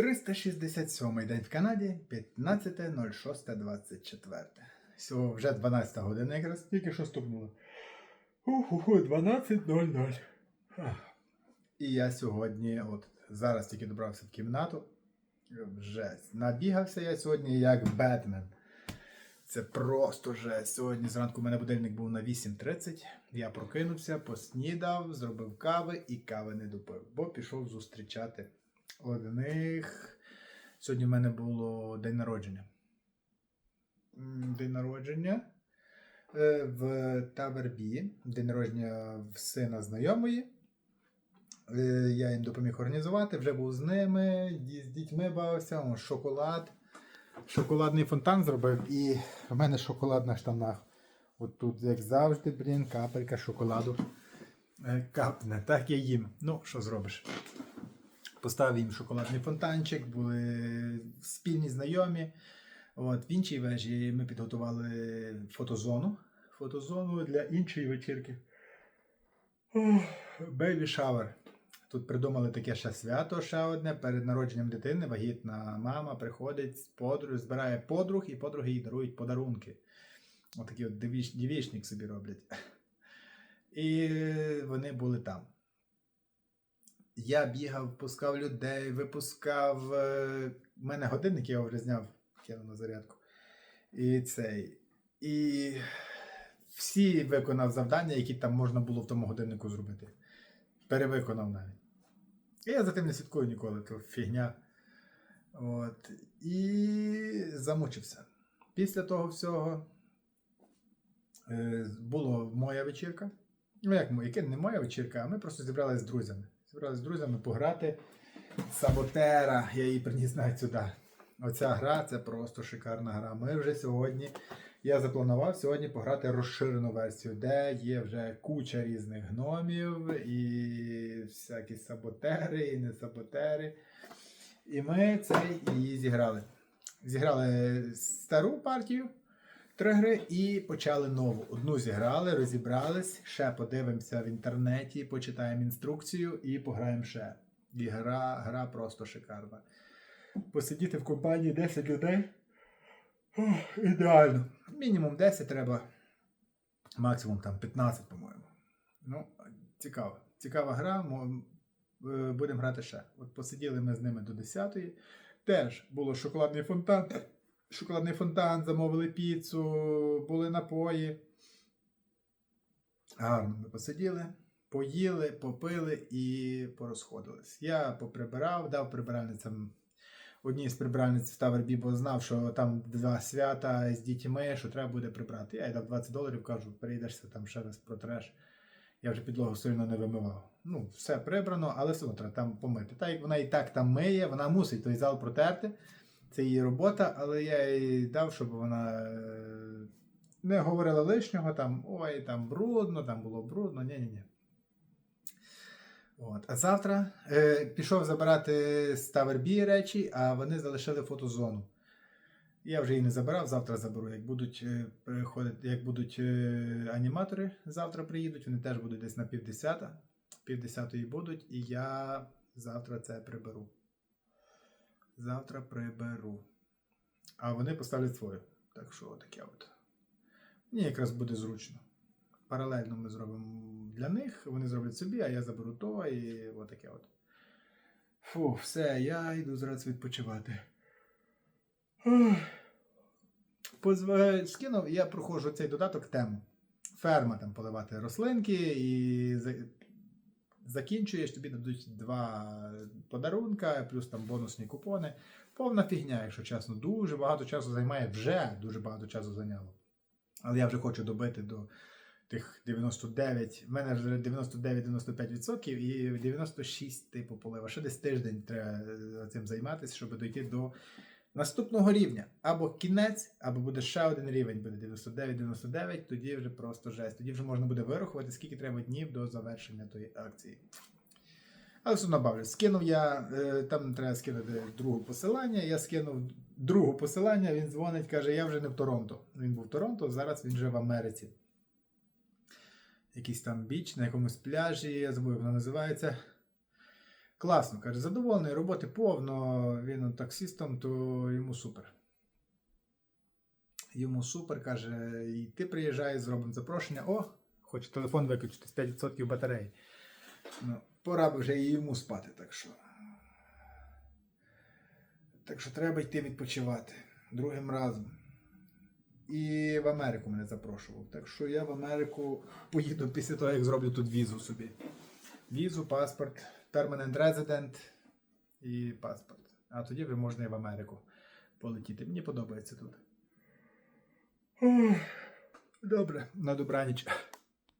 367 день в Канаді, 15.06.24. Всього вже 12 година якраз тільки що стукнуло. Уху, 12.00. І я сьогодні, от зараз тільки добрався в кімнату. Жесть. Набігався я сьогодні як Бетмен. Це просто жесть. Сьогодні зранку у мене будильник був на 8.30. Я прокинувся, поснідав, зробив кави і кави не допив, бо пішов зустрічати одних. Сьогодні в мене було день народження. День народження е, в Тавербі. День народження в сина знайомої. Е, Я їм допоміг організувати, вже був з ними, з дітьми бавився, шоколад. Шоколадний фонтан зробив, і в мене шоколад на штанах. От тут, як завжди, блін, капелька шоколаду е, капне. Так я їм. Ну, що зробиш? Поставив їм шоколадний фонтанчик, були спільні знайомі. От, в іншій вежі ми підготували фотозону. Фотозону для іншої вечірки. Бейбі шавер. Тут придумали таке ще свято, ще одне перед народженням дитини. Вагітна мама приходить подруг, збирає подруг, і подруги їй дарують подарунки. Отакий от дівічник собі роблять. І вони були там. Я бігав, пускав людей, випускав. е, У мене годинник я вже зняв, кинув на зарядку. І цей. І всі виконав завдання, які там можна було в тому годиннику зробити. Перевиконав навіть. І я за тим не слідкую ніколи, то фігня. От. І замучився. Після того всього е, була моя вечірка. Ну, як моя, не моя вечірка, а ми просто зібралися з друзями. Зібралися з друзями пограти. Саботера, я її приніс навіть сюди. Оця гра це просто шикарна гра. Ми вже сьогодні. Я запланував сьогодні пограти розширену версію, де є вже куча різних гномів і всякі саботери, і не саботери. І ми цей її зіграли. Зіграли стару партію, три гри, і почали нову. Одну зіграли, розібрались, ще подивимося в інтернеті, почитаємо інструкцію і пограємо ще. І гра, гра просто шикарна. Посидіти в компанії 10 людей. Ох, Ідеально. Мінімум 10 треба, максимум там 15, по-моєму. Ну, цікаво. Цікава гра. е, Будемо грати ще. От посиділи ми з ними до 10-ї. Теж було шоколадний фонтан. Шоколадний фонтан, замовили піцу, були напої. Гарно ми посиділи, поїли, попили і порозходились. Я поприбирав, дав прибиральницям одній з прибиральниць в Тавербі, бо знав, що там два свята з дітьми, що треба буде прибрати. Я їй дав 20 доларів, кажу, прийдешся там ще раз протреш. Я вже підлогу сильно не вимивав. Ну, все прибрано, але все одно треба там помити. Так як вона і так там миє, вона мусить той зал протерти. Це її робота, але я їй дав, щоб вона е, не говорила лишнього, там, ой, там брудно, там було брудно, ні-ні-ні. От. А завтра е, пішов забирати з Тавербі речі, а вони залишили фотозону. Я вже її не забирав, завтра заберу. Як будуть е, приходити, як будуть е, аніматори завтра приїдуть, вони теж будуть десь на півдесята. Півдесятої будуть, і я завтра це приберу. Завтра приберу. А вони поставлять свою. Так що таке от. Мені якраз буде зручно. Паралельно ми зробимо для них, вони зроблять собі, а я заберу то і отаке от. Фу, все, я йду зараз відпочивати. Позв- Скинув, я проходжу цей додаток тему. Ферма там поливати рослинки і закінчуєш, тобі дадуть два подарунка, плюс там бонусні купони. Повна фігня, якщо чесно. Дуже багато часу займає, вже дуже багато часу зайняло. Але я вже хочу добити до тих 99. В мене вже 99-95% і 96 типу полива. Ще десь тиждень треба е, цим займатися, щоб дойти до наступного рівня. Або кінець, або буде ще один рівень, буде 99-99, тоді вже просто жесть. Тоді вже можна буде вирахувати, скільки треба днів до завершення тої акції. Але все одно бавлю. Скинув я, е, там треба скинути друге посилання. Я скинув друге посилання, він дзвонить, каже, я вже не в Торонто. Він був в Торонто, зараз він вже в Америці. Якийсь там біч на якомусь пляжі, я забув, як воно називається. Класно, каже, задоволений, роботи повно, він таксистом, то йому супер. Йому супер, каже, і ти приїжджаєш, зробимо запрошення. О, хоче телефон виключити з 5% батареї. Ну, пора б вже і йому спати, так що. Так що треба йти відпочивати другим разом. І в Америку мене запрошував. Так що я в Америку поїду після того, як зроблю тут візу собі. Візу, паспорт, permanent resident і паспорт. А тоді вже можна і в Америку полетіти. Мені подобається тут. Добре, на добраніч.